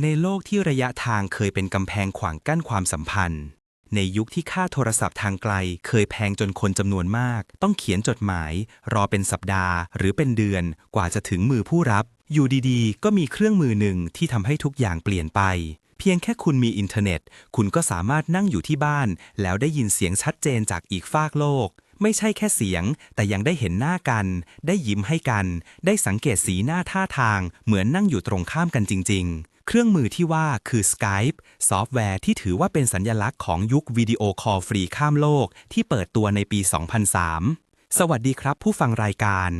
ในโลกที่ระยะทางเคยเป็นกำแพงขวางกั้นความสัมพันธ์ ในยุคที่ค่าโทรศัพท์ทางไกล เคยแพงจนคนจำนวนมาก ต้องเขียนจดหมาย รอเป็นสัปดาห์ หรือเป็นเดือนกว่าจะถึงมือผู้รับ อยู่ดีๆ ก็มีเครื่องมือหนึ่งที่ทำให้ทุกอย่างเปลี่ยนไป เพียงแค่คุณมีอินเทอร์เน็ต คุณก็สามารถนั่งอยู่ที่บ้าน แล้วได้ยินเสียงชัดเจนจากอีกฟากโลกไม่ใช่แค่เสียง แต่ยังได้เห็นหน้ากัน ได้ยิ้มให้กัน ได้สังเกตสีหน้าท่าทาง เหมือนนั่งอยู่ตรงข้ามกันจริง ๆ เครื่องมือที่ว่าคือ Skype ซอฟต์แวร์ที่ถือว่าเป็นสัญลักษณ์ของยุควิดีโอคอลฟรีข้ามโลกที่เปิดตัวในปี 2003 สวัสดีครับผู้ฟังรายการ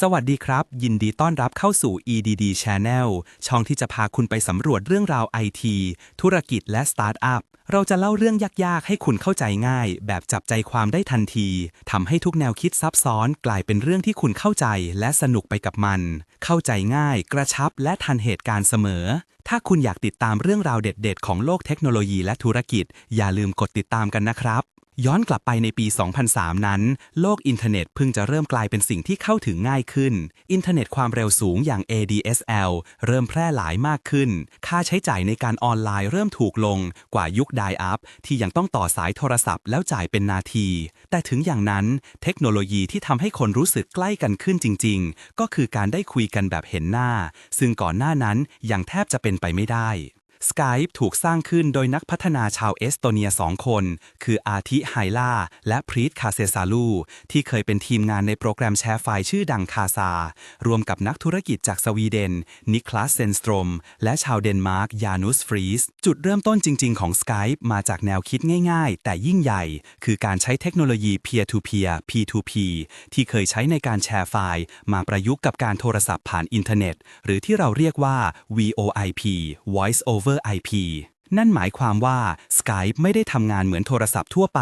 สวัสดีครับ ยินดีต้อนรับเข้าสู่ EDD Channel ช่องที่จะพาคุณไปสำรวจเรื่องราวไอทีธุรกิจและสตาร์ทอัพเราจะเล่าเรื่องยาก ๆ ให้คุณเข้าใจง่าย แบบจับใจความได้ทันที ทำให้ทุกแนวคิดซับซ้อนกลายเป็นเรื่องที่คุณเข้าใจและสนุกไปกับมัน เข้าใจง่าย กระชับและทันเหตุการณ์เสมอ ถ้าคุณอยากติดตามเรื่องราวเด็ด ๆ ของโลกเทคโนโลยีและธุรกิจ อย่าลืมกดติดตามกันนะครับ ย้อนกลับไปในปี 2003 นั้น โลกอินเทอร์เน็ตเพิ่งจะเริ่มกลายเป็นสิ่งที่เข้าถึงง่ายขึ้น อินเทอร์เน็ตความเร็วสูงอย่าง ADSL เริ่มแพร่หลายมากขึ้น ค่าใช้จ่ายในการออนไลน์เริ่มถูกลงกว่ายุค d ดอัพที่ยังต้องต่อสายโทรศัพท์แล้วจ่ายเป็นนาที แต่ถึงอย่างนั้น เทคโนโลยีที่ทำให้คนรู้สึกใกล้กันขึ้นจริง ๆ ก็คือการได้คุยกันแบบเห็นหน้า ซึ่งก่อนหน้านั้นยังแทบจะเป็นไปไม่ได้ Skype ถูกสร้างขึ้นโดยนักพัฒนาชาวเอสโตเนียสองคน คืออาทิไฮล่าและพรีตคาเซซาลูที่เคยเป็นทีมงานในโปรแกรมแชร์ไฟล์ชื่อดังคาซารวมกับนักธุรกิจจากสวีเดน นิคลาสเซนสตรม และชาวเดนมาร์ก ยานุสฟรีส จุดเริ่มต้นจริง ๆ ของ Skype มาจากแนวคิดง่าย ๆ แต่ยิ่งใหญ่ คือการใช้เทคโนโลยี peer to peer P2P ที่เคยใช้ในการแชร์ไฟล์ มาประยุกต์กับการโทรศัพท์ผ่านอินเทอร์เน็ต หรือที่เราเรียกว่า VoIP Voice over IP นั่นหมายความว่า Skype ไม่ได้ทำงานเหมือนโทรศัพท์ทั่วไป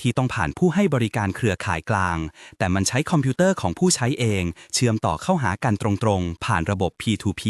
ที่ต้องผ่านผู้ให้บริการเครือข่ายกลาง แต่มันใช้คอมพิวเตอร์ของผู้ใช้เอง เชื่อมต่อเข้าหากันตรงๆ ผ่านระบบ P2P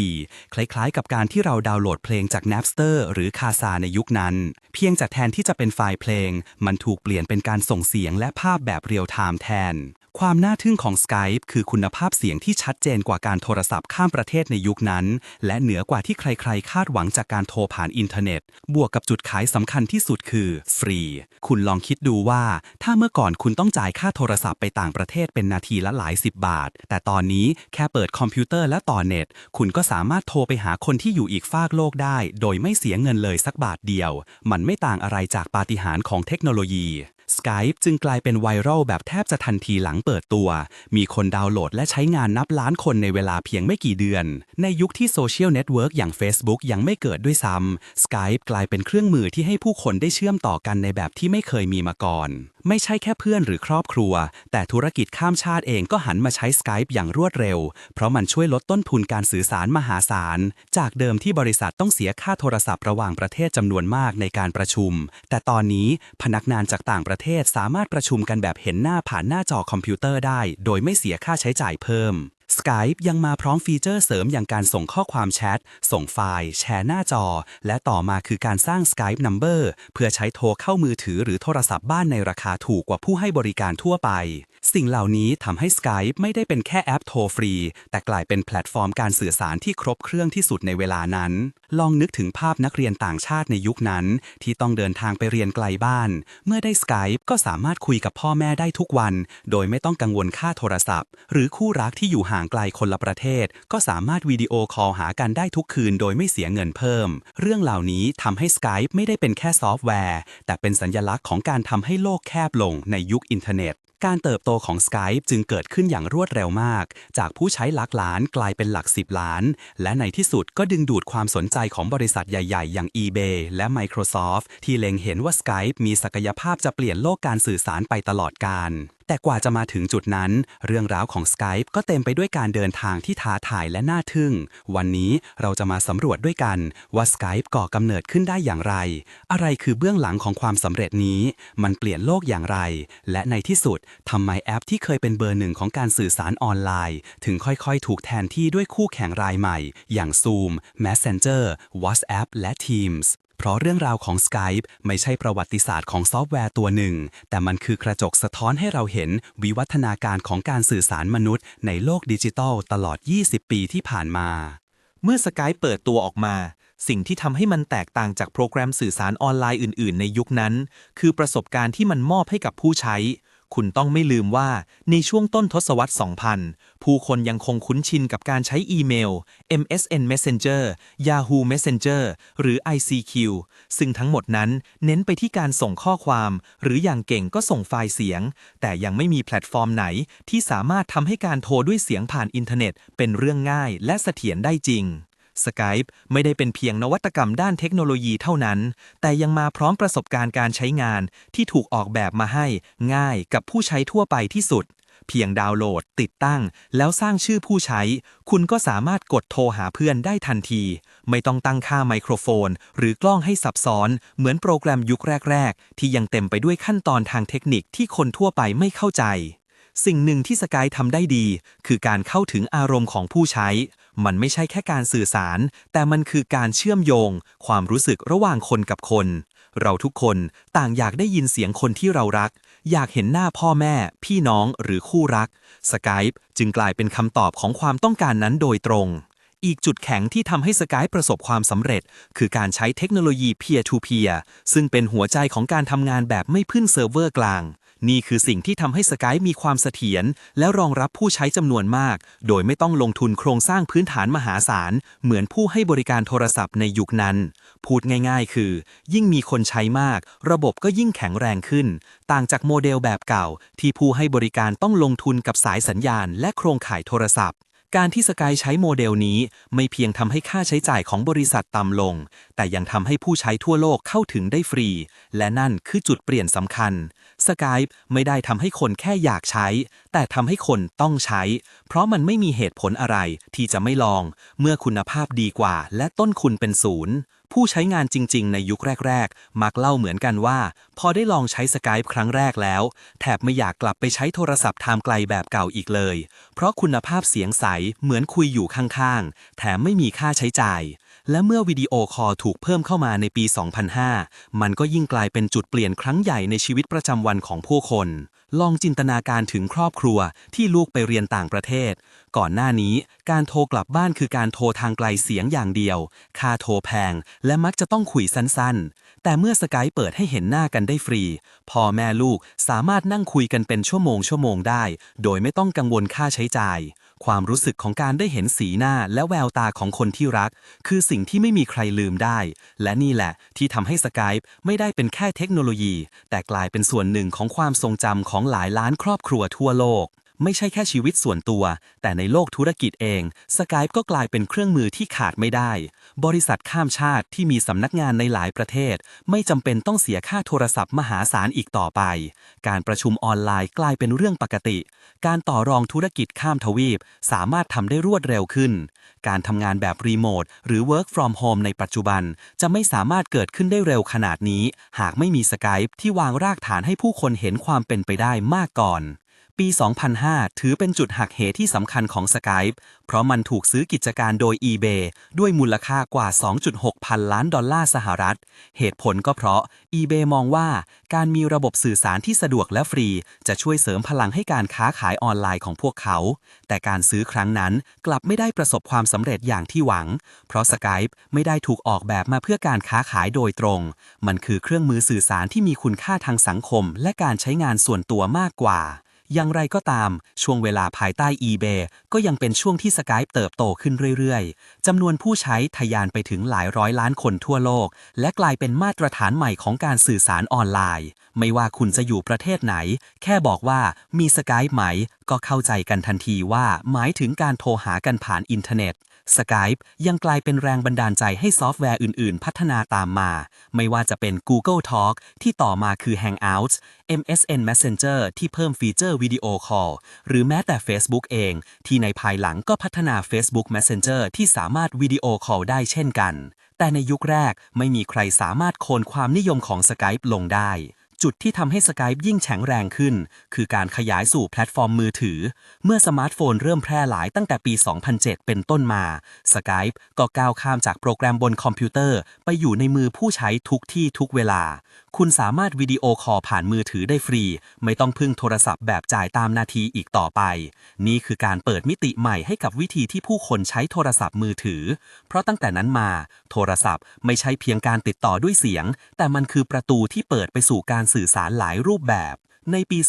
คล้ายๆ กับการที่เราดาวน์โหลดเพลงจาก Napster หรือ Kasa ในยุคนั้น เพียงจากแทนที่จะเป็นไฟล์เพลง มันถูกเปลี่ยนเป็นการส่งเสียงและภาพแบบเรียลไทม์แทน ความน่าทึ่งของ Skype คือคุณภาพเสียงที่ชัดเจนกว่าการโทรศัพท์ข้ามประเทศในยุคนั้น และเหนือกว่าที่ใครๆ คาดหวังจากการโทรผ่านอินเทอร์เน็ต บวกกับจุดขายสำคัญที่สุดคือ ฟรี คุณลองคิดดูว่า ถ้าเมื่อก่อนคุณต้องจ่ายค่าโทรศัพท์ไปต่างประเทศเป็นนาทีละหลายสิบบาท แต่ตอนนี้แค่เปิดคอมพิวเตอร์และต่อเน็ต คุณก็สามารถโทรไปหาคนที่อยู่อีกฟากโลกได้ โดยไม่เสียเงินเลยสักบาทเดียว มันไม่ต่างอะไรจากปาฏิหาริย์ของเทคโนโลยี Skype จึงกลายเป็นไวรัลแบบแทบจะทันทีหลังเปิดตัว มีคนดาวน์โหลดและใช้งานนับล้านคนในเวลาเพียงไม่กี่เดือน ในยุคที่โซเชียลเน็ตเวิร์กอย่าง Facebook ยังไม่เกิดด้วยซ้ำ Skype กลายเป็นเครื่องมือที่ให้ผู้คนได้เชื่อมต่อกันในแบบที่ไม่เคยมีมาก่อน ไม่ใช่แค่เพื่อนหรือครอบครัว แต่ธุรกิจข้ามชาติเองก็หันมาใช้ Skype อย่างรวดเร็ว เพราะมันช่วยลดต้นทุนการสื่อสารมหาศาล จากเดิมที่บริษัทต้องเสียค่าโทรศัพท์ระหว่างประเทศจำนวนมากในการประชุม แต่ตอนนี้พนักงานจากต่างประเทศสามารถประชุมกันแบบเห็นหน้าผ่านหน้าจอคอมพิวเตอร์ได้ โดยไม่เสียค่าใช้จ่ายเพิ่ม Skype ยังมาพร้อมฟีเจอร์เสริมอย่างการส่งข้อความแชท ส่งไฟล์ แชร์หน้าจอ และต่อมาคือการสร้าง Skype Number เพื่อใช้โทรเข้ามือถือหรือโทรศัพท์บ้านในราคาถูกกว่าผู้ให้บริการทั่วไป สิ่งเหล่านี้ทำให้ Skype ไม่ได้เป็นแค่แอปโทรฟรี แต่กลายเป็นแพลตฟอร์มการสื่อสารที่ครบเครื่องที่สุดในเวลานั้น ลองนึกถึงภาพนักเรียนต่างชาติในยุคนั้น ที่ต้องเดินทางไปเรียนไกลบ้าน เมื่อได้ Skype ก็สามารถคุยกับพ่อแม่ได้ทุกวัน โดยไม่ต้องกังวลค่าโทรศัพท์ หรือคู่รักที่อยู่ห่างไกลคนละประเทศ ก็สามารถวิดีโอคอลหากันได้ทุกคืน โดยไม่เสียเงินเพิ่ม เรื่องเหล่านี้ทำให้ Skype ไม่ได้เป็นแค่ซอฟต์แวร์ แต่เป็นสัญลักษณ์ของการทำให้โลกแคบลงในยุคอินเทอร์เน็ต การเติบโตของ Skype จึงเกิดขึ้นอย่างรวดเร็วมาก จากผู้ใช้หลักล้านกลายเป็นหลัก 10 ล้าน และในที่สุดก็ดึงดูดความสนใจของบริษัทใหญ่ ๆ อย่าง eBay และ Microsoft ที่เล็งเห็นว่า Skype มีศักยภาพจะเปลี่ยนโลกการสื่อสารไปตลอดกาล แต่กว่าจะมาถึงจุดนั้น เรื่องราวของ Skype ก็เต็มไปด้วยการเดินทางที่ท้าทายและน่าทึ่ง วันนี้เราจะมาสำรวจด้วยกันว่า Skype ก่อกำเนิดขึ้นได้อย่างไร อะไรคือเบื้องหลังของความสำเร็จนี้ มันเปลี่ยนโลกอย่างไร และในที่สุดทำไมแอปที่เคยเป็นเบอร์หนึ่งของการสื่อสารออนไลน์ ถึงค่อยๆ ถูกแทนที่ด้วยคู่แข่งรายใหม่ อย่าง Zoom Messenger WhatsApp และ Teams เพราะเรื่องราวของ Skype ไม่ใช่ประวัติศาสตร์ของซอฟต์แวร์ตัวหนึ่ง แต่มันคือกระจกสะท้อนให้เราเห็นวิวัฒนาการของการสื่อสารมนุษย์ ในโลกดิจิทัลตลอด 20 ปีที่ผ่านมา เมื่อสกายเปิดตัวออกมา สิ่งที่ทำให้มันแตกต่างจากโปรแกรมสื่อสารออนไลน์อื่น ๆ ในยุคนั้น คือประสบการณ์ที่มันมอบให้กับผู้ใช้ คุณต้องไม่ลืมว่าในช่วงต้นทศวรรษ 2000 ผู้คนยังคงคุ้นชินกับการใช้อีเมล MSN Messenger Yahoo Messenger หรือ ICQ ซึ่งทั้งหมดนั้นเน้นไปที่การส่งข้อความ หรืออย่างเก่งก็ส่งไฟล์เสียง แต่ยังไม่มีแพลตฟอร์มไหน ที่สามารถทำให้การโทรด้วยเสียงผ่านอินเทอร์เน็ต เป็นเรื่องง่ายและเสถียรได้จริง Skype ไม่ได้เป็นเพียงนวัตกรรมด้านเทคโนโลยีเท่านั้น แต่ยังมาพร้อมประสบการณ์การใช้งานที่ถูกออกแบบมาให้ง่ายกับผู้ใช้ทั่วไปที่สุด เพียงดาวน์โหลด ติดตั้ง แล้วสร้างชื่อผู้ใช้ คุณก็สามารถกดโทรหาเพื่อนได้ทันที ไม่ต้องตั้งค่าไมโครโฟน หรือกล้องให้ซับซ้อน เหมือนโปรแกรมยุคแรก ๆ ที่ยังเต็มไปด้วยขั้นตอนทางเทคนิคที่คนทั่วไปไม่เข้าใจ สิ่งหนึ่งที่สกายทำได้ดี คือการเข้าถึงอารมณ์ของผู้ใช้ มันไม่ใช่แค่การสื่อสาร แต่มันคือการเชื่อมโยง ความรู้สึกระหว่างคนกับคน เราทุกคนต่างอยากได้ยินเสียงคนที่เรารัก อยากเห็นหน้าพ่อแม่ พี่น้องหรือคู่รัก Skype จึงกลายเป็นคำตอบของความต้องการนั้นโดยตรง อีกจุดแข็งที่ทำให้ Skype ประสบความสำเร็จ คือการใช้เทคโนโลยี peer to peer ซึ่งเป็นหัวใจของการทำงานแบบไม่พึ่งเซิร์ฟเวอร์กลาง นี่คือสิ่งที่ทำให้สกายมีความเสถียรและรองรับผู้ใช้จำนวนมาก โดยไม่ต้องลงทุนโครงสร้างพื้นฐานมหาศาล เหมือนผู้ให้บริการโทรศัพท์ในยุคนั้น พูดง่ายๆ คือ ยิ่งมีคนใช้มาก ระบบก็ยิ่งแข็งแรงขึ้น ต่างจากโมเดลแบบเก่า ที่ผู้ให้บริการต้องลงทุนกับสายสัญญาณ และโครงข่ายโทรศัพท์ การที่สกายใช้โมเดลนี้ไม่เพียงทำให้ค่าใช้จ่ายของบริษัทต่ำลง แต่ยังทำให้ผู้ใช้ทั่วโลกเข้าถึงได้ฟรี และนั่นคือจุดเปลี่ยนสำคัญ Skype ไม่ได้ทำให้คนแค่อยากใช้ แต่ทำให้คนต้องใช้ เพราะมันไม่มีเหตุผลอะไรที่จะไม่ลอง เมื่อคุณภาพดีกว่าและต้นทุนเป็นศูนย์ ผู้ใช้งานจริง ๆ ในยุคแรก ๆ มักเล่าเหมือนกันว่า พอได้ลองใช้ Skype ครั้งแรกแล้ว แทบไม่อยากกลับไปใช้โทรศัพท์ทม์ไกลแบบเก่าอีกเลย เพราะคุณภาพเสียงใสเหมือนคุยอยู่ข้าง ๆ แถมไม่มีค่าใช้จ่าย และเมื่อวิดีโอคอลถูกเพิ่มเข้ามาในปี 2005 มันก็ยิ่งกลายเป็นจุดเปลี่ยนครั้งใหญ่ในชีวิตประจำวันของผู้คน ลองจินตนาการถึงครอบครัวที่ลูกไปเรียนต่างประเทศ ก่อนหน้านี้การโทรกลับบ้านคือการโทรทางไกลเสียงอย่างเดียว ค่าโทรแพง และมักจะต้องคุยสั้นๆ แต่เมื่อสกายเปิดให้เห็นหน้ากันได้ฟรี พ่อแม่ลูกสามารถนั่งคุยกันเป็นชั่วโมงชั่วโมงได้ โดยไม่ต้องกังวลค่าใช้จ่าย ความรู้สึกของการได้เห็นสีหน้าและแววตาของคนที่รัก คือสิ่งที่ไม่มีใครลืมได้ และนี่แหละที่ทำให้สกายไม่ได้เป็นแค่เทคโนโลยี แต่กลายเป็นส่วนหนึ่งของความทรงจำของหลายล้านครอบครัวทั่วโลก ไม่ใช่แค่ชีวิตส่วนตัว แต่ในโลกธุรกิจเอง Skype ก็กลายเป็นเครื่องมือที่ขาดไม่ได้ บริษัทข้ามชาติที่มีสำนักงานในหลายประเทศ ไม่จำเป็นต้องเสียค่าโทรศัพท์มหาศาลอีกต่อไป การประชุมออนไลน์กลายเป็นเรื่องปกติ การต่อรองธุรกิจข้ามทวีป สามารถทำได้รวดเร็วขึ้น การทำงานแบบรีโมทหรือ Work from Home ในปัจจุบัน จะไม่สามารถเกิดขึ้นได้เร็วขนาดนี้ หากไม่มี Skype ที่วางรากฐานให้ผู้คนเห็นความเป็นไปได้มากก่อน ปี 2005 ถือเป็นจุดหักเหที่สำคัญของ Skype เพราะมันถูกซื้อกิจการโดย eBay ด้วยมูลค่ากว่า 2.6 พันล้านดอลลาร์สหรัฐ เหตุผลก็เพราะ eBay มองว่าการมีระบบสื่อสารที่สะดวกและฟรี จะช่วยเสริมพลังให้การค้าขายออนไลน์ของพวกเขา แต่การซื้อครั้งนั้นกลับไม่ได้ประสบความสำเร็จอย่างที่หวัง เพราะ Skype ไม่ได้ถูกออกแบบมาเพื่อการค้าขายโดยตรง มันคือเครื่องมือสื่อสารที่มีคุณค่าทางสังคม และการใช้งานส่วนตัวมากกว่า อย่างไรก็ตาม ช่วงเวลาภายใต้ eBay ก็ยังเป็นช่วงที่ Skype เติบโตขึ้นเรื่อยๆ จำนวนผู้ใช้ทะยานไปถึงหลายร้อยล้านคนทั่วโลก และกลายเป็นมาตรฐานใหม่ของการสื่อสารออนไลน์ ไม่ว่าคุณจะอยู่ประเทศไหน แค่บอกว่ามี Skype ไหม ก็เข้าใจกันทันทีว่าหมายถึงการโทรหากันผ่านอินเทอร์เน็ต Skype ยังกลายเป็นแรงบันดาลใจให้ซอฟต์แวร์อื่น ๆ พัฒนาตามมา ไม่ว่าจะเป็น Google Talk ที่ต่อมาคือ Hangouts MSN Messenger ที่เพิ่มฟีเจอร์วิดีโอคอลหรือแม้แต่ Facebook เอง ที่ในภายหลังก็พัฒนา Facebook Messenger ที่สามารถวิดีโอคอลได้เช่นกัน แต่ในยุคแรกไม่มีใครสามารถโค่นความนิยมของ Skype ลงได้ จุดที่ทำให้ Skype ยิ่งแข็งแรงขึ้น คือการขยายสู่แพลตฟอร์มมือถือ เมื่อสมาร์ทโฟนเริ่มแพร่หลายตั้งแต่ปี 2007 เป็นต้นมา Skype ก็ก้าวข้ามจากโปรแกรมบนคอมพิวเตอร์ ไปอยู่ในมือผู้ใช้ทุกที่ทุกเวลา คุณสามารถวิดีโอคอลผ่านมือถือได้ฟรี ไม่ต้องพึ่งโทรศัพท์แบบจ่ายตามนาทีอีกต่อไป นี่คือการเปิดมิติใหม่ให้กับวิธีที่ผู้คนใช้โทรศัพท์มือถือ เพราะตั้งแต่นั้นมา โทรศัพท์ไม่ใช่เพียงการติดต่อด้วยเสียง แต่มันคือประตูที่เปิดไปสู่การสื่อสารหลายรูปแบบ ในปี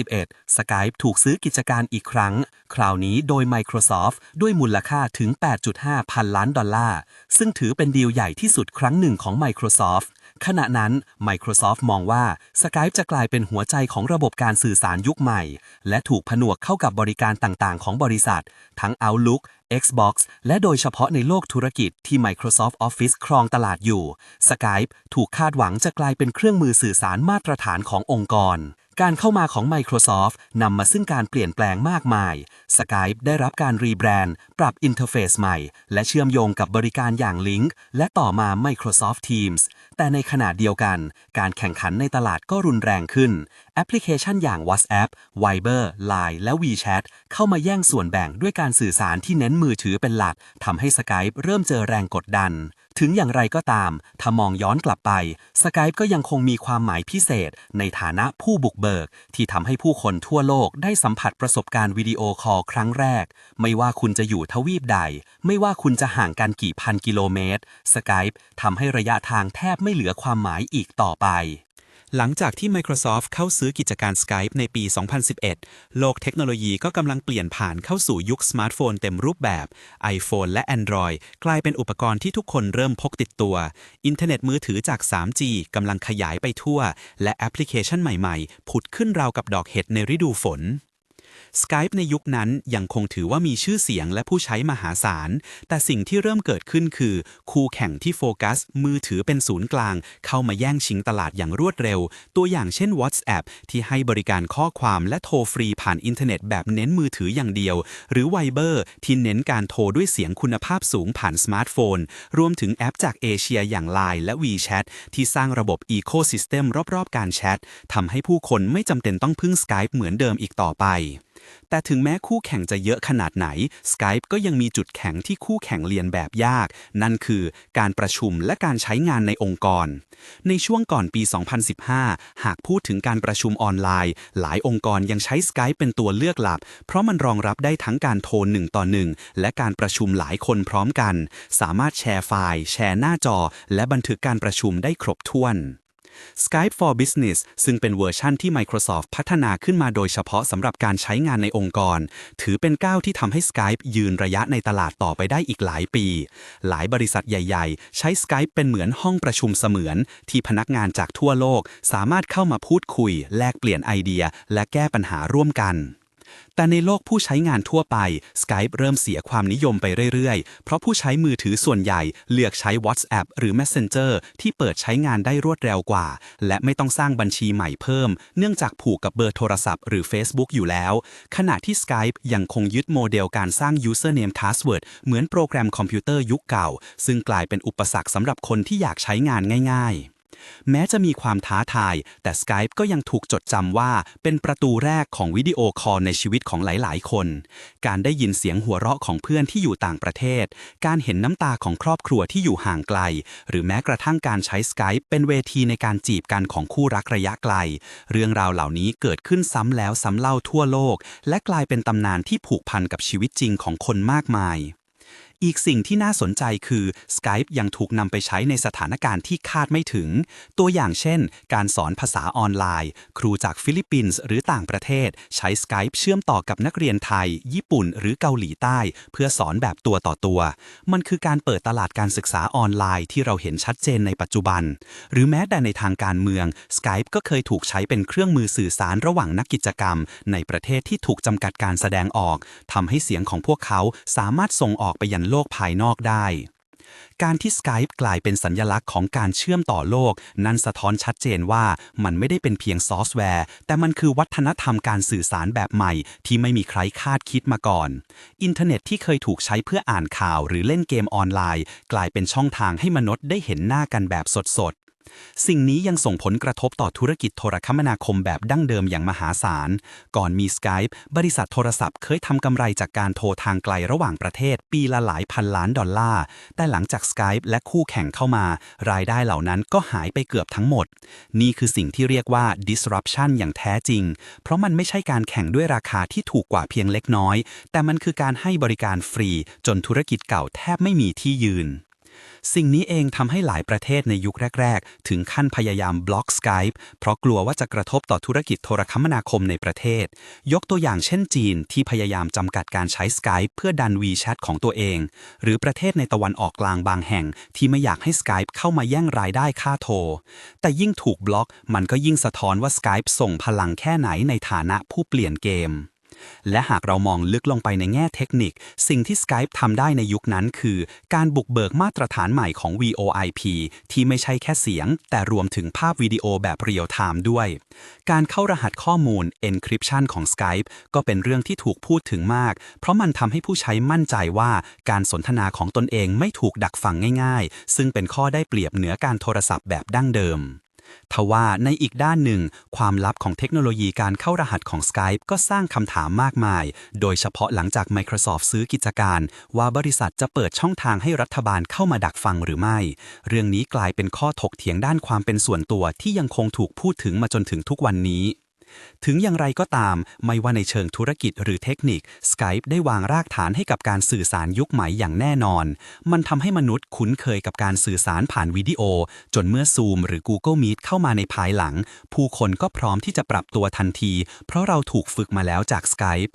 2011 Skype ถูกซื้อกิจการอีกครั้ง คราวนี้โดย Microsoft ด้วยมูลค่าถึง 8.5 พันล้านดอลลาร์ ซึ่งถือเป็นดีลใหญ่ที่สุดครั้งหนึ่งของ Microsoft ขณะนั้น Microsoft มองว่า Skype จะกลายเป็นหัวใจของระบบการสื่อสารยุคใหม่ และถูกผนวกเข้ากับบริการต่างๆ ของบริษัท ทั้ง Outlook Xbox และโดยเฉพาะในโลกธุรกิจที่ Microsoft Office ครองตลาดอยู่ Skype ถูกคาดหวังจะกลายเป็นเครื่องมือสื่อสารมาตรฐานขององค์กร การเข้ามาของ Microsoft นำมาซึ่งการเปลี่ยนแปลงมากมาย Skype ได้รับการรีแบรนด์ ปรับอินเทอร์เฟซใหม่ และเชื่อมโยงกับบริการอย่าง Link และต่อมา Microsoft Teams แต่ในขณะเดียวกัน การแข่งขันในตลาดก็รุนแรงขึ้น แอปพลิเคชันอย่าง WhatsApp Viber Line และ WeChat เข้ามาแย่งส่วนแบ่งด้วยการสื่อสารที่เน้นมือถือเป็นหลักทำให้ Skype เริ่มเจอแรงกดดัน ถึงอย่างไรก็ตาม ถ้ามองย้อนกลับไป Skype ก็ยังคงมีความหมายพิเศษ ในฐานะผู้บุกเบิก ที่ทำให้ผู้คนทั่วโลกได้สัมผัสประสบการณ์วิดีโอคอลครั้งแรก ไม่ว่าคุณจะอยู่ทวีปใด ไม่ว่าคุณจะห่างกันกี่พันกิโลเมตร Skype ทำให้ระยะทางแทบไม่เหลือความหมายอีกต่อไป หลังจากที่ Microsoft เข้าซื้อกิจการ Skype ในปี 2011 โลกเทคโนโลยีก็กำลังเปลี่ยนผ่านเข้าสู่ยุคสมาร์ทโฟนเต็มรูปแบบ iPhone และ Android กลายเป็นอุปกรณ์ที่ทุกคนเริ่มพกติดตัว อินเทอร์เน็ตมือถือจาก 3G กำลังขยายไปทั่ว และแอปพลิเคชันใหม่ๆ ผุดขึ้นราวกับดอกเห็ดในฤดูฝน Skype ในยุคนั้นยังคงถือว่ามีชื่อเสียงและผู้ใช้มหาศาล แต่สิ่งที่เริ่มเกิดขึ้นคือ คู่แข่งที่โฟกัส มือถือเป็นศูนย์กลาง เข้ามาแย่งชิงตลาดอย่างรวดเร็ว ตัวอย่างเช่น WhatsApp ที่ให้บริการข้อความและโทรฟรีผ่านอินเทอร์เน็ตแบบเน้นมือถืออย่างเดียว หรือ Viber ที่เน้นการโทรด้วยเสียงคุณภาพสูงผ่านสมาร์ทโฟน รวมถึงแอปจากเอเชียอย่าง Line และ WeChat ที่สร้างระบบ Ecosystem รอบๆ การแชททำให้ผู้คนไม่จำเป็นต้องพึ่ง Skype เหมือนเดิมอีกต่อไป แต่ถึงแม้คู่แข่งจะเยอะขนาดไหน Skype ก็ยังมีจุดแข็งที่คู่แข่งเรียนแบบยาก นั่นคือการประชุมและการใช้งานในองค์กร ในช่วงก่อนปี 2015 หากพูดถึงการประชุมออนไลน์ หลายองค์กรยังใช้ Skype เป็นตัวเลือกหลัก เพราะมันรองรับได้ทั้งการโทรหนึ่งต่อหนึ่งและการประชุมหลายคนพร้อมกัน สามารถแชร์ไฟล์ แชร์หน้าจอ และบันทึกการประชุมได้ครบถ้วน Skype for Business ซึ่งเป็นเวอร์ชั่นที่ Microsoft พัฒนาขึ้นมาโดยเฉพาะสำหรับการใช้งานในองค์กร ถือเป็นก้าวที่ทำให้ Skype ยืนระยะในตลาดต่อไปได้อีกหลายปี หลายบริษัทใหญ่ๆ ใช้ Skype เป็นเหมือนห้องประชุมเสมือน ที่พนักงานจากทั่วโลก สามารถเข้ามาพูดคุย แลกเปลี่ยนไอเดีย และแก้ปัญหาร่วมกัน แต่ในโลกผู้ใช้งานทั่วไป Skype เริ่มเสียความนิยมไปเรื่อยๆ เพราะผู้ใช้มือถือส่วนใหญ่เลือกใช้ WhatsApp หรือ Messenger ที่เปิดใช้งานได้รวดเร็วกว่า และไม่ต้องสร้างบัญชีใหม่เพิ่ม เนื่องจากผูกกับเบอร์โทรศัพท์หรือ Facebook อยู่แล้ว ขณะที่ Skype ยังคงยึดโมเดลการสร้าง username password เหมือนโปรแกรมคอมพิวเตอร์ยุคเก่า ซึ่งกลายเป็นอุปสรรคสำหรับคนที่อยากใช้งานง่าย ๆ แม้จะมีความท้าทาย แต่ Skype ก็ยังถูกจดจำว่า เป็นประตูแรกของวิดีโอคอลในชีวิตของหลาย ๆ คน การได้ยินเสียงหัวเราะของเพื่อนที่อยู่ต่างประเทศ การเห็นน้ำตาของครอบครัวที่อยู่ห่างไกล หรือแม้กระทั่งการใช้ Skype เป็นเวทีในการจีบกันของคู่รักระยะไกล เรื่องราวเหล่านี้เกิดขึ้นซ้ำแล้วซ้ำเล่าทั่วโลก และกลายเป็นตำนานที่ผูกพันกับชีวิตจริงของคนมากมาย อีกสิ่งที่น่าสนใจคือ Skype ยังถูกนำไปใช้ในสถานการณ์ที่คาดไม่ถึง ตัวอย่างเช่น การสอนภาษาออนไลน์ ครูจากฟิลิปปินส์หรือต่างประเทศ ใช้ Skype เชื่อมต่อกับนักเรียนไทย ญี่ปุ่น หรือเกาหลีใต้ เพื่อสอนแบบตัวต่อตัว มันคือการเปิดตลาดการศึกษาออนไลน์ที่เราเห็นชัดเจนในปัจจุบัน หรือแม้แต่ในทางการเมือง Skype ก็เคยถูกใช้เป็นเครื่องมือสื่อสารระหว่างนักกิจกรรม ในประเทศที่ถูกจำกัดการแสดงออกทำให้เสียงของพวกเขาสามารถส่งออกไปยันโลกภายนอกได้ การที่ Skype กลายเป็นสัญญลักษณ์ของการเชื่อมต่อโลก นั้นสะท้อนชัดเจนว่ามันไม่ได้เป็นเพียงซอฟต์แวร์ แต่มันคือวัฒนธรรมการสื่อสารแบบใหม่ ที่ไม่มีใครคาดคิดมาก่อน อินเทอร์เน็ตที่เคยถูกใช้เพื่ออ่านข่าวหรือเล่นเกมออนไลน์ กลายเป็นช่องทางให้มนุษย์ได้เห็นหน้ากันแบบสดๆ สิ่งนี้ยังส่งผลกระทบต่อธุรกิจโทรคมนาคมแบบดั้งเดิมอย่างมหาศาล ก่อนมี Skype บริษัทโทรศัพท์เคยทำกำไรจากการโทรทางไกลระหว่างประเทศ ปีละหลายพันล้านดอลลาร์ แต่หลังจาก Skype และคู่แข่งเข้ามา รายได้เหล่านั้นก็หายไปเกือบทั้งหมด นี่คือสิ่งที่เรียกว่า disruption อย่างแท้จริง เพราะมันไม่ใช่การแข่งด้วยราคาที่ถูกกว่าเพียงเล็กน้อย แต่มันคือการให้บริการฟรี จนธุรกิจเก่าแทบไม่มีที่ยืน สิ่งนี้เองทำให้หลายประเทศในยุคแรก ๆ ถึงขั้นพยายามบล็อก Skype เพราะกลัวว่าจะกระทบต่อธุรกิจโทรคมนาคมในประเทศ ยกตัวอย่างเช่นจีนที่พยายามจำกัดการใช้ Skype เพื่อดัน WeChat ของตัวเอง หรือประเทศในตะวันออกกลางบางแห่ง ที่ไม่อยากให้ Skype เข้ามาแย่งรายได้ค่าโทร แต่ยิ่งถูกบล็อกมันก็ยิ่งสะท้อนว่า Skype ส่งพลังแค่ไหนในฐานะผู้เปลี่ยนเกม และหากเรามองลึกลงไปในแง่เทคนิค สิ่งที่ Skype ทำได้ในยุคนั้นคือ การบุกเบิกมาตรฐานใหม่ของ VoIP ที่ไม่ใช่แค่เสียง แต่รวมถึงภาพวิดีโอแบบเรียลไทม์ด้วย การเข้ารหัสข้อมูล Encryption ของ Skype ก็เป็นเรื่องที่ถูกพูดถึงมาก เพราะมันทำให้ผู้ใช้มั่นใจว่าการสนทนาของตนเองไม่ถูกดักฟังง่าย ๆ ซึ่งเป็นข้อได้เปรียบเหนือการโทรศัพท์แบบดั้งเดิม ทว่าในอีกด้านหนึ่ง ความลับของเทคโนโลยีการเข้ารหัสของ Skype ก็สร้างคำถามมากมาย โดยเฉพาะหลังจาก Microsoft ซื้อกิจการ ว่าบริษัทจะเปิดช่องทางให้รัฐบาลเข้ามาดักฟังหรือไม่ เรื่องนี้กลายเป็นข้อถกเถียงด้านความเป็นส่วนตัวที่ยังคงถูกพูดถึงมาจนถึงทุกวันนี้ ถึงอย่างไรก็ตาม ไม่ว่าในเชิงธุรกิจหรือเทคนิค Skype ได้วางรากฐานให้กับการสื่อสารยุคใหม่อย่างแน่นอน มันทำให้มนุษย์คุ้นเคยกับการสื่อสารผ่านวิดีโอ จนเมื่อ Zoom หรือ Google Meet เข้ามาในภายหลัง ผู้คนก็พร้อมที่จะปรับตัวทันที เพราะเราถูกฝึกมาแล้วจาก Skype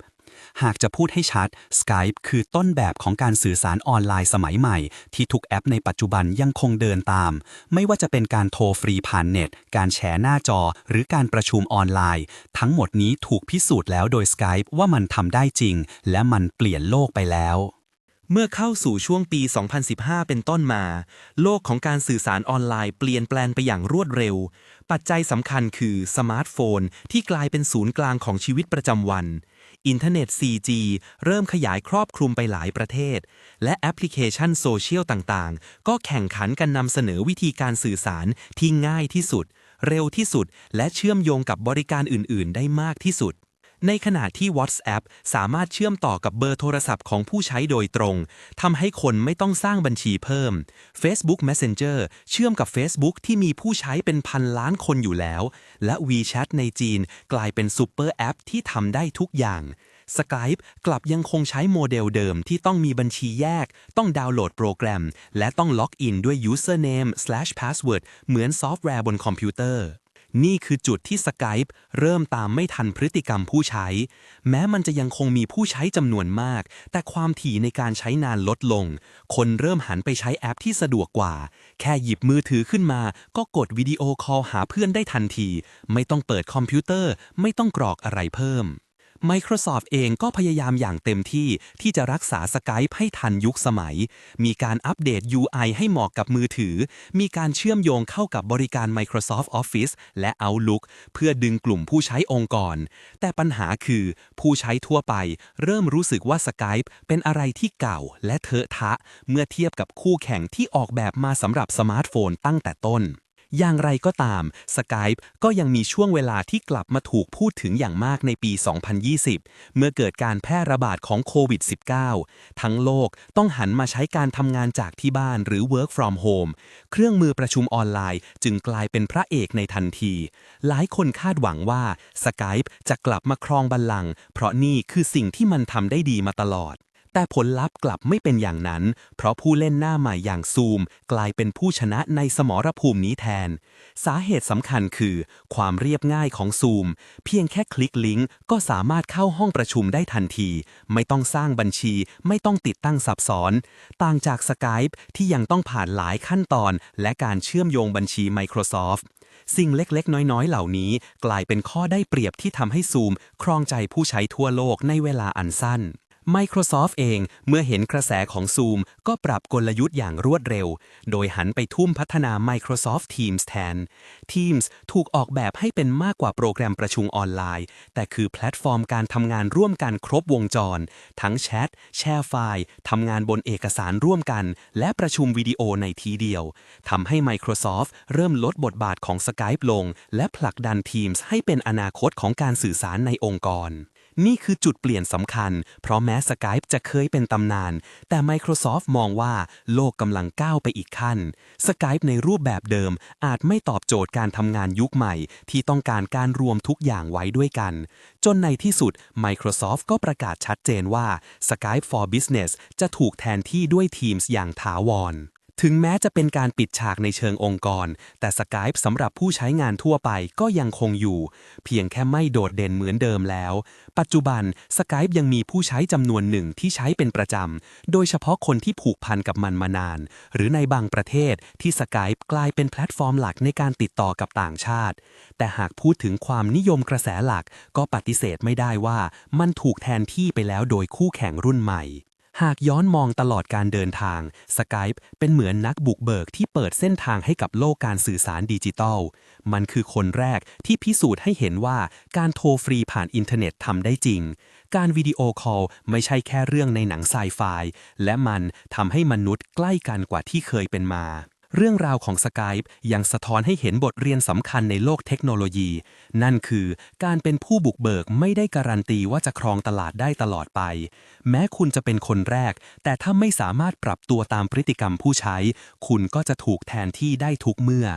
หากจะพูดให้ชัด Skype คือต้นแบบของการสื่อสารออนไลน์สมัยใหม่ ที่ทุกแอปในปัจจุบันยังคงเดินตาม ไม่ว่าจะเป็นการโทรฟรีผ่านเน็ต การแชร์หน้าจอ หรือการประชุมออนไลน์ ทั้งหมดนี้ถูกพิสูจน์แล้วโดย Skype ว่ามันทำได้จริง และมันเปลี่ยนโลกไปแล้วเมื่อเข้าสู่ช่วงปี 2015 เป็นต้นมา โลกของการสื่อสารออนไลน์เปลี่ยนแปลงไปอย่างรวดเร็ว ปัจจัยสำคัญคือสมาร์ทโฟนที่กลายเป็นศูนย์กลางของชีวิตประจำวัน อินเทอร์เน็ต 4G เริ่มขยายครอบคลุมไปหลายประเทศ และแอปพลิเคชันโซเชียลต่างๆ ก็แข่งขันกันนำเสนอวิธีการสื่อสารที่ง่ายที่สุด เร็วที่สุด และเชื่อมโยงกับบริการอื่น ๆ ได้มากที่สุด ในขณะที่ WhatsApp สามารถเชื่อมต่อกับเบอร์โทรศัพท์ของผู้ใช้โดยตรงทำให้คนไม่ต้องสร้างบัญชีเพิ่ม Facebook Messenger เชื่อมกับ Facebook ที่มีผู้ใช้เป็นพันล้านคนอยู่แล้ว และ WeChat ในจีนกลายเป็นซูเปอร์แอปที่ทำได้ทุกอย่าง Skype กลับยังคงใช้โมเดลเดิมที่ต้องมีบัญชีแยก ต้องดาวน์โหลดโปรแกรม และต้องล็อกอินด้วย username/password เหมือนซอฟต์แวร์บนคอมพิวเตอร์ นี่คือจุดที่ Skype เริ่มตามไม่ทันพฤติกรรมผู้ใช้ แม้มันจะยังคงมีผู้ใช้จำนวนมาก แต่ความถี่ในการใช้นานลดลง คนเริ่มหันไปใช้แอปที่สะดวกกว่า แค่หยิบมือถือขึ้นมา ก็กดวิดีโอคอลหาเพื่อนได้ทันที ไม่ต้องเปิดคอมพิวเตอร์ ไม่ต้องกรอกอะไรเพิ่ม Microsoft เองก็พยายามอย่างเต็มที่ที่จะรักษา Skype ให้ทันยุคสมัย มีการอัปเดต UI ให้เหมาะกับมือถือ มีการเชื่อมโยงเข้ากับบริการ Microsoft Office และ Outlook เพื่อดึงกลุ่มผู้ใช้องค์กร แต่ปัญหาคือผู้ใช้ทั่วไป เริ่มรู้สึกว่า Skype เป็นอะไรที่เก่าและเทอะทะ เมื่อเทียบกับคู่แข่งที่ออกแบบมาสำหรับสมาร์ทโฟนตั้งแต่ต้น อย่างไรก็ตาม Skype ก็ยังมีช่วงเวลาที่กลับมาถูกพูดถึงอย่างมากในปี 2020 เมื่อเกิดการแพร่ระบาดของโควิด -19 ทั้งโลกต้องหันมาใช้การทำงานจากที่บ้านหรือ work from home เครื่องมือประชุมออนไลน์ จึงกลายเป็นพระเอกในทันที หลายคนคาดหวังว่า Skype จะกลับมาครองบัลลังก์เพราะนี่คือสิ่งที่มันทำได้ดีมาตลอด แต่ผลลัพธ์กลับไม่เป็นอย่างนั้น เพราะผู้เล่นหน้าใหม่อย่างซูม กลายเป็นผู้ชนะในสมรภูมินี้แทน สาเหตุสำคัญคือ ความเรียบง่ายของซูม เพียงแค่คลิกลิงก์ก็สามารถเข้าห้องประชุมได้ทันที ไม่ต้องสร้างบัญชี ไม่ต้องติดตั้งซับซ้อน ต่างจาก Skype ที่ยังต้องผ่านหลายขั้นตอน และการเชื่อมโยงบัญชี Microsoft สิ่งเล็กๆ น้อยๆ เหล่านี้ กลายเป็นข้อได้เปรียบที่ทำให้ซูมครองใจผู้ใช้ทั่วโลกในเวลาอันสั้น Microsoft เองเมื่อเห็นกระแสของ Zoom ก็ปรับกลยุทธ์อย่างรวดเร็ว โดยหันไปทุ่มพัฒนา Microsoft Teams แทน Teams ถูกออกแบบให้เป็นมากกว่าโปรแกรมประชุมออนไลน์ แต่คือแพลตฟอร์มการทำงานร่วมกันครบวงจร ทั้งแชท แชร์ไฟล์ทำงานบนเอกสารร่วมกัน และประชุมวิดีโอในทีเดียวทำให้ Microsoft เริ่มลดบทบาทของ Skype ลง และผลักดัน Teams ให้เป็นอนาคตของการสื่อสารในองค์กร นี่คือจุดเปลี่ยนสำคัญ เพราะแม้ Skype จะเคยเป็นตำนาน แต่ Microsoft มองว่าโลกกำลังก้าวไปอีกขั้น Skype ในรูปแบบเดิมอาจไม่ตอบโจทย์การทำงานยุคใหม่ ที่ต้องการการรวมทุกอย่างไว้ด้วยกัน จนในที่สุด Microsoft ก็ประกาศชัดเจนว่า Skype for Business จะถูกแทนที่ด้วย Teams อย่างถาวร ถึงแม้จะเป็นการปิดฉากในเชิงองค์กร แต่ Skype สำหรับผู้ใช้งานทั่วไปก็ยังคงอยู่ เพียงแค่ไม่โดดเด่นเหมือนเดิมแล้ว ปัจจุบัน Skype ยังมีผู้ใช้จำนวนหนึ่งที่ใช้เป็นประจำ โดยเฉพาะคนที่ผูกพันกับมันมานาน หรือในบางประเทศที่ Skype กลายเป็นแพลตฟอร์มหลักในการติดต่อกับต่างชาติ แต่หากพูดถึงความนิยมกระแสหลักก็ปฏิเสธไม่ได้ว่ามันถูกแทนที่ไปแล้วโดยคู่แข่งรุ่นใหม่ หากย้อนมองตลอดการเดินทาง Skype เป็นเหมือนนักบุกเบิกที่เปิดเส้นทางให้กับโลกการสื่อสารดิจิทัล มันคือคนแรกที่พิสูจน์ให้เห็นว่าการโทรฟรีผ่านอินเทอร์เน็ตทำได้จริง การวิดีโอคอลไม่ใช่แค่เรื่องในหนังไซไฟ และมันทำให้มนุษย์ใกล้กันกว่าที่เคยเป็นมา เรื่องราวของ Skype ยังสะท้อนให้เห็นบทเรียนสำคัญในโลกเทคโนโลยี นั่นคือการเป็นผู้บุกเบิกไม่ได้การันตีว่าจะครองตลาดได้ตลอดไป แม้คุณจะเป็นคนแรก แต่ถ้าไม่สามารถปรับตัวตามพฤติกรรมผู้ใช้ คุณก็จะถูกแทนที่ได้ทุกเมื่อ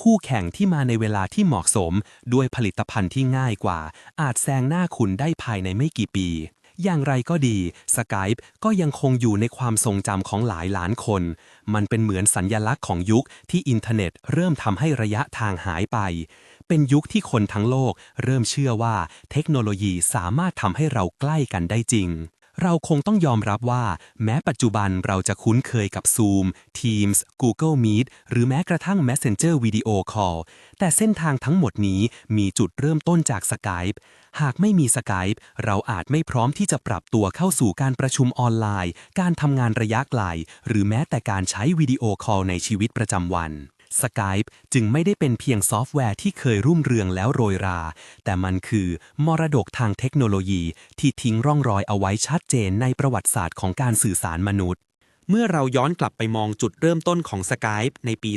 คู่แข่งที่มาในเวลาที่เหมาะสม ด้วยผลิตภัณฑ์ที่ง่ายกว่า อาจแซงหน้าคุณได้ภายในไม่กี่ปี อย่างไรก็ดี Skype ก็ยังคงอยู่ในความทรงจำของหลายล้านคน มันเป็นเหมือนสัญญลักษณ์ของยุคที่อินเทอร์เน็ตเริ่มทำให้ระยะทางหายไป เป็นยุคที่คนทั้งโลกเริ่มเชื่อว่าเทคโนโลยีสามารถทำให้เราใกล้กันได้จริง เราคงต้องยอมรับว่า แม้ปัจจุบันเราจะคุ้นเคยกับ Zoom Teams Google Meet หรือแม้กระทั่ง Messenger Video Call แต่เส้นทางทั้งหมดนี้มีจุดเริ่มต้นจาก Skype หากไม่มี Skype เราอาจไม่พร้อมที่จะปรับตัวเข้าสู่การประชุมออนไลน์ การทำงานระยะไกล หรือแม้แต่การใช้วิดีโอคอลในชีวิตประจำวัน Skype จึงไม่ได้เป็นเพียงซอฟต์แวร์ที่เคยรุ่งเรืองแล้วโรยรา แต่มันคือ มรดกทางเทคโนโลยีที่ทิ้งร่องรอยเอาไว้ชัดเจนในประวัติศาสตร์ของการสื่อสารมนุษย์ เมื่อเราย้อนกลับไปมองจุดเริ่มต้นของ Skype ในปี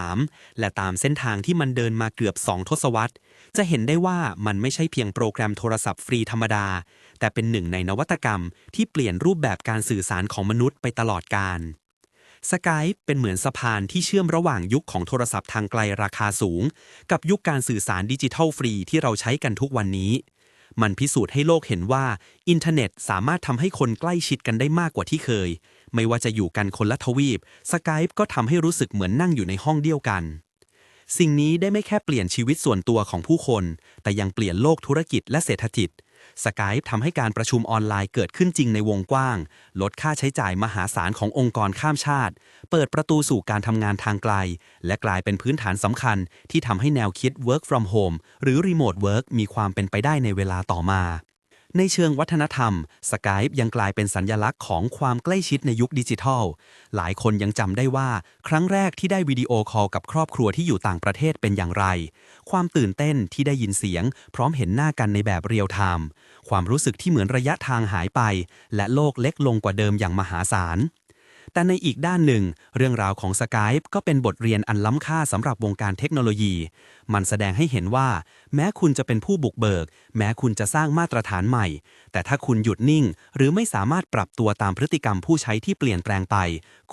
2003 และตามเส้นทางที่มันเดินมาเกือบ 2 ทศวรรษ จะเห็นได้ว่ามันไม่ใช่เพียงโปรแกรมโทรศัพท์ฟรีธรรมดา แต่เป็นหนึ่งในนวัตกรรมที่เปลี่ยนรูปแบบการสื่อสารของมนุษย์ไปตลอดกาล Skype เป็นเหมือนสะพานที่เชื่อมระหว่างยุคของโทรศัพท์ทางไกลราคาสูง กับยุคการสื่อสารดิจิทัลฟรีที่เราใช้กันทุกวันนี้ มันพิสูจน์ให้โลกเห็นว่า อินเทอร์เน็ตสามารถทำให้คนใกล้ชิดกันได้มากกว่าที่เคย ไม่ว่าจะอยู่กันคนละทวีป Skype ก็ทำให้รู้สึกเหมือนนั่งอยู่ในห้องเดียวกัน สิ่งนี้ได้ไม่แค่เปลี่ยนชีวิตส่วนตัวของผู้คน แต่ยังเปลี่ยนโลกธุรกิจและเศรษฐกิจ Skype ทำให้การประชุมออนไลน์เกิดขึ้นจริงในวงกว้าง ลดค่าใช้จ่ายมหาศาลขององค์กรข้ามชาติ เปิดประตูสู่การทำงานทางไกล และกลายเป็นพื้นฐานสำคัญที่ทำให้แนวคิด work from home หรือ remote work มีความเป็นไปได้ในเวลาต่อมา ในเชิงวัฒนธรรม Skype ยังกลายเป็นสัญญลักษณ์ของความใกล้ชิดในยุคดิจิทัล หลายคนยังจำได้ว่า ครั้งแรกที่ได้วิดีโอคอลกับครอบครัวที่อยู่ต่างประเทศเป็นอย่างไร ความตื่นเต้นที่ได้ยินเสียง พร้อมเห็นหน้ากันในแบบเรียลไทม์ความรู้สึกที่เหมือนระยะทางหายไป และโลกเล็กลงกว่าเดิมอย่างมหาศาล แต่ในอีกด้านหนึ่ง เรื่องราวของ Skype ก็เป็นบทเรียนอันล้ำค่าสำหรับวงการเทคโนโลยี มันแสดงให้เห็นว่า แม้คุณจะเป็นผู้บุกเบิก แม้คุณจะสร้างมาตรฐานใหม่ แต่ถ้าคุณหยุดนิ่ง หรือไม่สามารถปรับตัวตามพฤติกรรมผู้ใช้ที่เปลี่ยนแปลงไป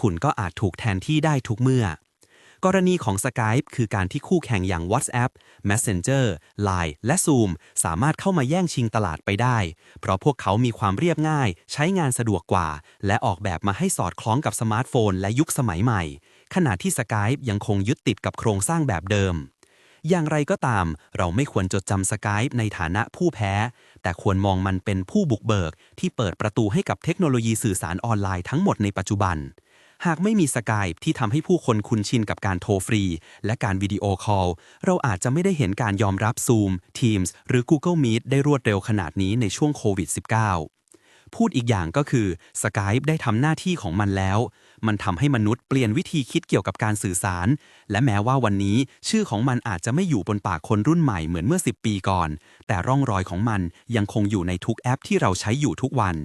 คุณก็อาจถูกแทนที่ได้ทุกเมื่อ กรณีของ Skype คือการที่คู่แข่งอย่าง WhatsApp Messenger Line และ Zoom สามารถเข้ามาแย่งชิงตลาดไปได้ เพราะพวกเขามีความเรียบง่าย ใช้งานสะดวกกว่า และออกแบบมาให้สอดคล้องกับสมาร์ทโฟน และยุคสมัยใหม่ ขณะที่ Skype ยังคงยึดติดกับโครงสร้างแบบเดิม อย่างไรก็ตาม เราไม่ควรจดจำ Skype ในฐานะผู้แพ้ แต่ควรมองมันเป็นผู้บุกเบิก ที่เปิดประตูให้กับเทคโนโลยีสื่อสารออนไลน์ทั้งหมดในปัจจุบัน หากไม่มีสกายที่ทำให้ผู้คนคุ้นชินกับการโทรฟรี และการวิดีโอคอล เราอาจจะไม่ได้เห็นการยอมรับ Zoom Teams หรือ Google Meet ได้รวดเร็วขนาดนี้ในช่วงโควิด -19 พูดอีกอย่างก็คือ Skype ได้ทำหน้าที่ของมันแล้ว มันทำให้มนุษย์เปลี่ยนวิธีคิดเกี่ยวกับการสื่อสาร และแม้ว่าวันนี้ ชื่อของมันอาจจะไม่อยู่บนปากคนรุ่นใหม่เหมือนเมื่อ 10 ปีก่อน แต่ร่องรอยของมันยังคงอยู่ในทุกแอปที่เราใช้อยู่ทุกวัน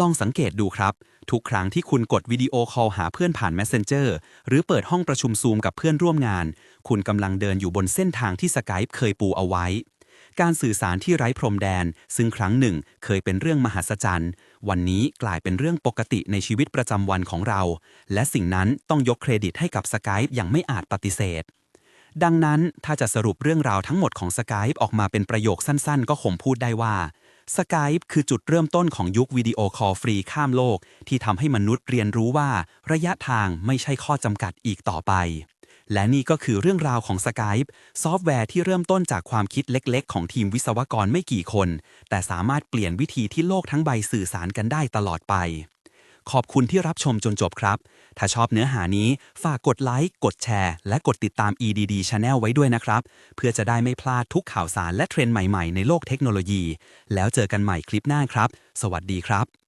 ลองสังเกตดูครับ ทุกครั้งที่คุณกดวิดีโอคอลหาเพื่อนผ่าน Messenger หรือเปิดห้องประชุมซูมกับเพื่อนร่วมงาน คุณกำลังเดินอยู่บนเส้นทางที่ Skype เคยปูเอาไว้ การสื่อสารที่ไร้พรมแดน ซึ่งครั้งหนึ่งเคยเป็นเรื่องมหัศจรรย์ วันนี้กลายเป็นเรื่องปกติในชีวิตประจำวันของเรา และสิ่งนั้นต้องยกเครดิตให้กับ Skype อย่างไม่อาจปฏิเสธดังนั้นถ้าจะสรุปเรื่องราวทั้งหมดของ Skype ออกมาเป็นประโยคสั้นๆ ก็คงพูดได้ว่า Skype คือจุดเริ่มต้นของยุควิดีโอคอลฟรีข้ามโลก ที่ทำให้มนุษย์เรียนรู้ว่าระยะทางไม่ใช่ข้อจำกัดอีกต่อไป และนี่ก็คือเรื่องราวของ Skype ซอฟต์แวร์ที่เริ่มต้นจากความคิดเล็กๆ ของทีมวิศวกรไม่กี่คน แต่สามารถเปลี่ยนวิธีที่โลกทั้งใบสื่อสารกันได้ตลอดไป ขอบคุณที่รับชมจนจบครับ ถ้าชอบเนื้อหานี้ฝากกดไลค์ กดแชร์ และกดติดตาม EDD Channel ไว้ด้วยนะครับ เพื่อจะได้ไม่พลาดทุกข่าวสารและเทรนด์ใหม่ๆ ในโลกเทคโนโลยี แล้วเจอกันใหม่คลิปหน้าครับ สวัสดีครับ